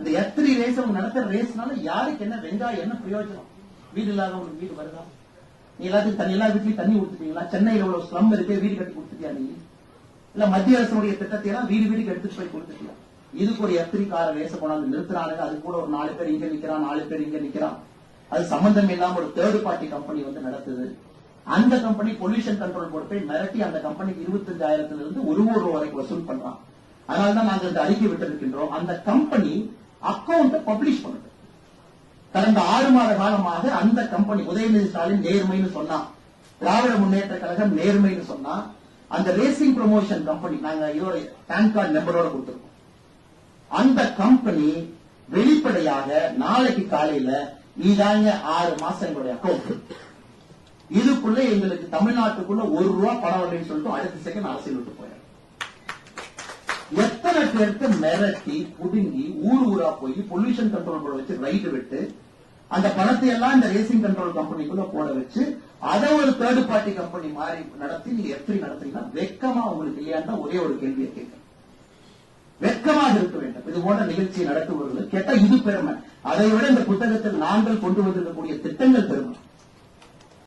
இந்த எத்திரி ரேஸ் அவங்க நடத்துற ரேஸ்னால யாருக்கு என்ன வெங்காயம் என்ன பிரயோஜனம்? வீடு இல்லாதவங்களுக்கு வீடு வருதா? நீ எல்லாத்துக்கும் தண்ணி எல்லா வீட்லயும் தண்ணி கொடுத்துட்டீங்களா? சென்னையில் உள்ள ஸ்லம் இருக்கு வீடு கட்டி கொடுத்துட்டியா நீ? இல்ல மத்திய அரசுடைய திட்டத்தை எல்லாம் வீடு வீடுக்கு எடுத்துட்டு போய் கொடுத்துட்டியா? இதுக்கு ஒரு எத்திரிக்கார ரேச கொண்டாந்து நிறுத்துறானுங்க அது கூட ஒரு நாலு பேர் இங்க நிக்கிறான் நாலு பேர் இங்க நிக்கிறான். அது சம்பந்தம் இல்லாம ஒரு தேர்ட் பார்ட்டி கம்பெனி வந்து நடத்துது. அந்த கம்பெனி பொல்யூஷன் கண்ட்ரோல் போர்ட் போய் மிரட்டி அந்த கம்பெனிக்கு இருபத்தஞ்சாயிரத்துல இருந்து ஒரு கோடி ரூபாய் வரைக்கும் வசூல் பண்றான். அதனால தான் நாங்கள் இந்த அறிக்கை விட்டிருக்கின்றோம். அந்த கம்பெனி அக்கௌண்ட்டை பப்ளிஷ் பண்ணுது. கடந்த ஆறு மாத காலமாக அந்த கம்பெனி உதயநிதி ஸ்டாலின் நேர்மைன்னு சொன்னா திராவிட முன்னேற்ற கழகம் நேர்மைன்னு சொன்னா அந்த ரேசிங் ப்ரமோஷன் கம்பெனி நாங்க இதோட பேன் கார்டு நம்பரோட கொடுத்துருக்கோம். அந்த கம்பெனி வெளிப்படையாக நாளைக்கு காலையில இதாங்க ஆறு மாசம் எங்களுடைய அக்கௌண்ட் இதுக்குள்ள எங்களுக்கு தமிழ்நாட்டுக்குள்ள ஒரு ரூபா பணம் வரலைன்னு சொல்லிட்டு அடுத்த செகண்ட் அரசியல் விட்டு போயிடும் எத்தனை பேருக்கு மிரட்டி புடுங்கி ஊர் ஊரா போய் பொல்யூஷன் கண்ட்ரோல் போர்டு வச்சு ரைடு விட்டு அந்த பணத்தை எல்லாம் இந்த ரேசிங் கண்ட்ரோல் கம்பெனிக்குள்ள போட வச்சு அதை ஒரு தேர்ட் பார்ட்டி கம்பெனி மாதிரி நடத்தி நீங்க எப்படி நடத்தீங்கன்னா வெக்கமா உங்களுக்கு இல்லையான்னு ஒரே ஒரு கேள்வியை கேட்க வெக்கமாக இருக்க வேண்டும். இது போன்ற நிகழ்ச்சியை நடத்துபவர்கள் கேட்டா இது பெருமை. அதை விட இந்த புத்தகத்தில் நாங்கள் கொண்டு வந்திருக்கக்கூடிய திட்டங்கள் பெருமை.